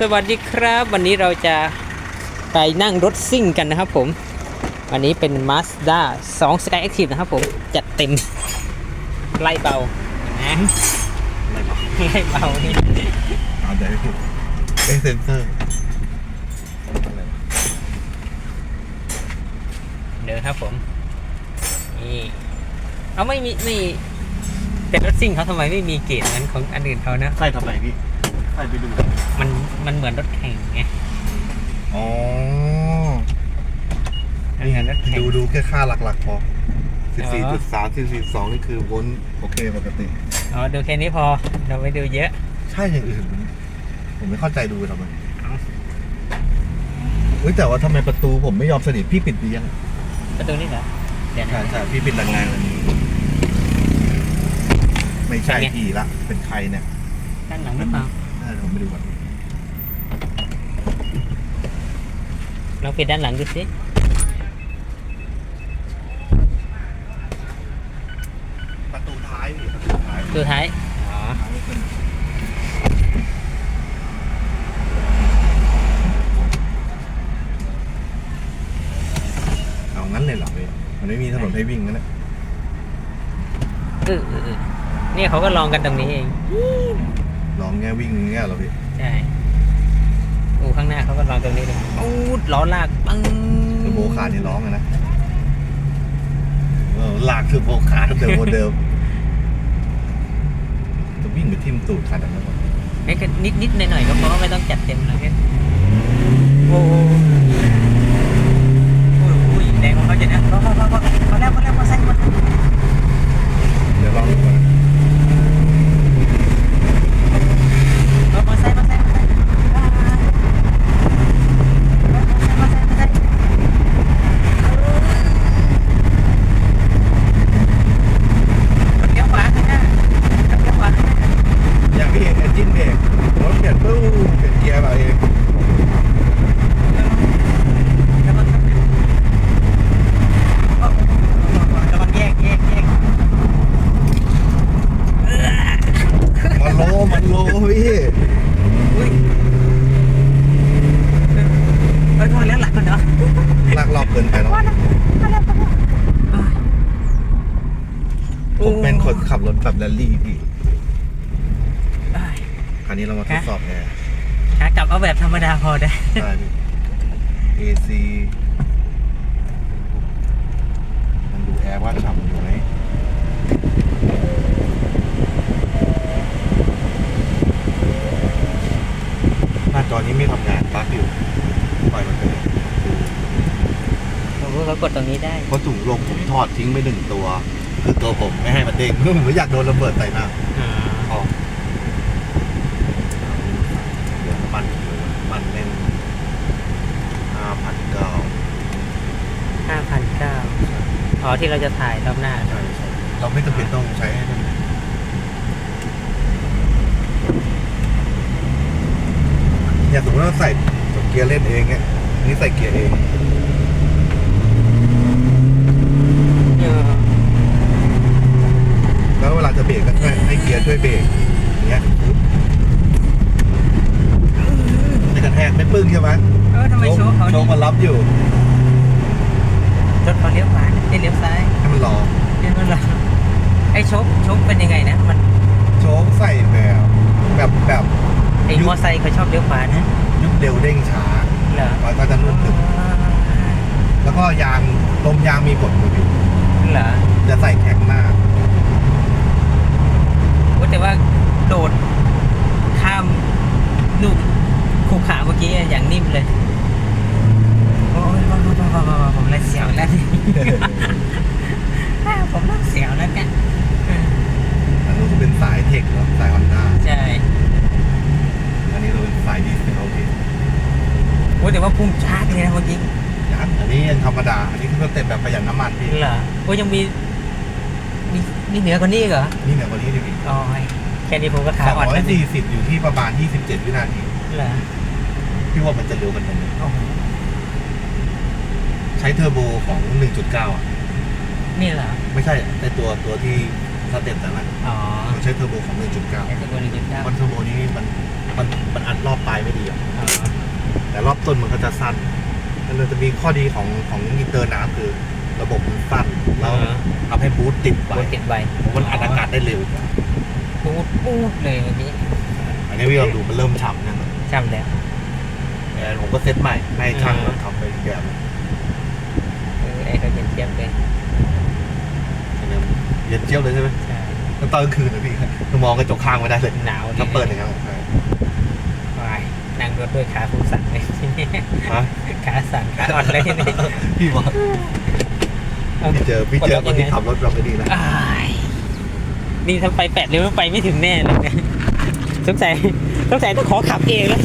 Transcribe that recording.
สวัสดีครับ วันนี้เราจะไปนั่งรถซิ่งกันนะครับผม วันนี้เป็น Mazda 2 Sky Active นะครับผม จัดเต็ม ไล่เบานะไม่บอกไล่เบานี่เอาใจไม่ถูกเอ็กเซนเซอร์เดินครับผม นี่ เอาไม่มีไม่แต่รถซิ่งเขาทำไมไม่มีเกรดเหมือนของอันอื่นเขานะใส่ทำไมพี่ ใส่ไปดูมันมันเหมือนรถแข่งไงอ๋อมันเหมือนรถแข่งดูดูแค่ค่าหลักๆพออ๋อ14.3 14.2นี่คือวน โอเคปกติ อ๋อ ดูแค่นี้พอ เราไม่ดูเยอะ ใช่อย่างอื่น ผมไม่เข้าใจดูทำไมเอ้าเฮ้ยแต่ว่าทำไมประตูผมไม่ยอมสนิทพี่ปิดดียังประตูนี่เหรอเดี๋ยวใช่นะใช่พี่ปิดแรงๆเลยไม่ใช่เป็นไงพี่ละ เป็นใครเนี่ยด้านหลังหรือเปล่า น่าจะผมไปดูก่อนลองปิดด้านหลังดูสิประตูท้ายพี่ประตูท้ายดูท้าย อ๋อเอางั้นเลยเหรอพี่มันไม่มีถนนให้วิ่งงั้นนะเออเออเออเนี่ยเขาก็ลองกันตรงนี้เอง ลองแง่วิ่งแง่เหรอพี่ใช่อูข้างหน้าเขาก็ลองตรงนี้เลยอูดล้อลากปังเทอร์โบคาร์นี่ร้องอะนะเออลากเทอร์โบคาร์เดิมโมเดิมจะวิ่งไปทิ่มตูดคันนั้นวะไอ้ก็นิดนิดหน่อยหน่อยๆก็พอไม่ต้องจัดเต็มแล้วแค่โอ้โหโอ้ยโอ้ยแรงของเขาจะนะพอพอพอพอพอแล้วพอแล้วพอใส่หมด เดี๋ยวลองดูก่อน พอพอใส่พอใส่พอใส่พอใส่พอใส่พอใส่เลี้ยวขวาข้างหน้าเลี้ยวขวาข้างหน้า อย่างพี่เอนจินเบรกรถเปลี่ยนปุ๊บเปลี่ยนเกียร์เราเอง ระวังระวังแยกแยกแยก มันโลมันโลพี่ อุ้ยเอ้ยพอแล้วหลักมันเนาะ ลากรอบ เกินไปแล้วผมเป็นคนขับรถแบบแรลลี่พี่เอ้ยคราวนี้เรามาทดสอบแอร์ขากลับเอาแบบธรรมดาพอได้ใช่พี่ AC มันดูแอร์ว่าฉ่ำอยู่ไหมหน้าจอนี้ไม่ทำงานปลั๊กอยู่ปล่อยมันไปเลย โอ้โห เขากดตรงนี้ได้ เพราะถุงลมผมถอดทิ้งไปหนึ่งตัว คือตัวผมไม่ให้มันเด้งผมไม่อยากโดนระเบิดใส่หน้าอ่าพอเดี๋ยวมันมันเล่นห้าพันเก้าห้าพันเก้าอ๋อที่เราจะถ่ายรอบหน้า ใช่ใช่เราไม่จำเป็นต้องใช้ให้มันอย่างสมมติว่าเราใส่เกียร์เล่นเองเนี่ยนี่ใส่เกียร์เอง เออ แล้วเวลาจะเบรกก็ให้ให้เกียร์ ช่วยเบรกอย่างเงี้ยไม่กระแทกไม่ปึ้งใช่ไหมเออทำไมโชว์เขาโชว์มันรับอยู่รถเขาเลี้ยวขวาเอ้ยเลี้ยวซ้ายให้มันรอเลี้ยวมันหรอไอ้โชคโชคเป็นยังไงนะมันโชว์ใส่แบบแบบแบบไอ้มอไซค์เขาชอบเลี้ยวขวานะยุบเร็วเด้งช้าเหรอมันก็จะนุ่มขึ้นแล้วก็ยางลมยางมีผลอยู่พี่เหรอจะใส่แข็งมาก โอ้แต่ว่าโดดข้ามลูกภูเขาเมื่อกี้อย่างนิ่มเลย โอ้ยบ้าบ้าบ้าบ้าบ้าผมเลยเสียวแล้ว ผมเริ่มเสียวแล้วเนี่ยอันนู้นก็เป็นสายเทคเนาะสายฮอนด้าใช่อันนี้เราเป็นสายดีเซลโอเคโอ้แต่ว่าพุ่งชาร์จเลยนะเมื่อกี้ยังอันนี้ยังธรรมดา อันนี้คือสเต็ปแบบประหยัดน้ำมันพี่เหรอโอ้ยังมีมีมีเหนือกว่านี้อีกเหรอนี่เนี่ยวันนี้ดิพี่อ๋อแค่นี้ผมก็ขาสองอ่อนร้อแล้ยวสี่สิบอยู่ที่ประมาณยี่สิบเจ็ดวินาทีเหรอพี่ว่ามันจะเร็วกันตรงนี้โอ้โหใช้เทอร์โบของ 1.9อะนี่เหรอ ไม่ใช่ในตัวตัวที่สเต็ปแต่ละอ๋อมันใช้เทอร์โบของไอ้ตัวหนึ่งจุดเก้า1.9มันเทอร์โบนี้มันมันมันอัดรอบปลายไม่ดีอะอบต้นมันก็จะสั้นมันจะมีข้อดีของของอินเตอร์น้ำคือ ระบบมันสั้นแล้วทำให้บูทติดไปบนติดใบมันอัดอากาศได้เร็วกว่าปูดปูดเลยวันนี้อันนี้พี่ลองดูมันเริ่มฉ่ำนะจำแล้วแอนผมก็เซ็ตใหม่ให้ช่างแล้วทำไปอีกแบบ เออไอ้เขาเย็นเจี๊ยบเลยอันนี้เย็นเจี๊ยบเลยใช่ไหมใช่ตอนกลางคืนนะพี่คือมองกระจกข้างไม่ได้เลยหนาวถ้าเปิดอย่างนั้นใช่วายนั่งรถด้วยขาฟูสั่นเลยทีนี้ฮะขาสั่นขาอ่อนเลยทีนี้พี่ว่าพี่เจอพี่เจอคนที่ขับรถเราไม่ดีนะอ้ายนี่ถ้าไปแปดเร็วไปไม่ถึงแน่เลยเนี่ยสงสัยสงสัยต้องขอขับเองแล้ว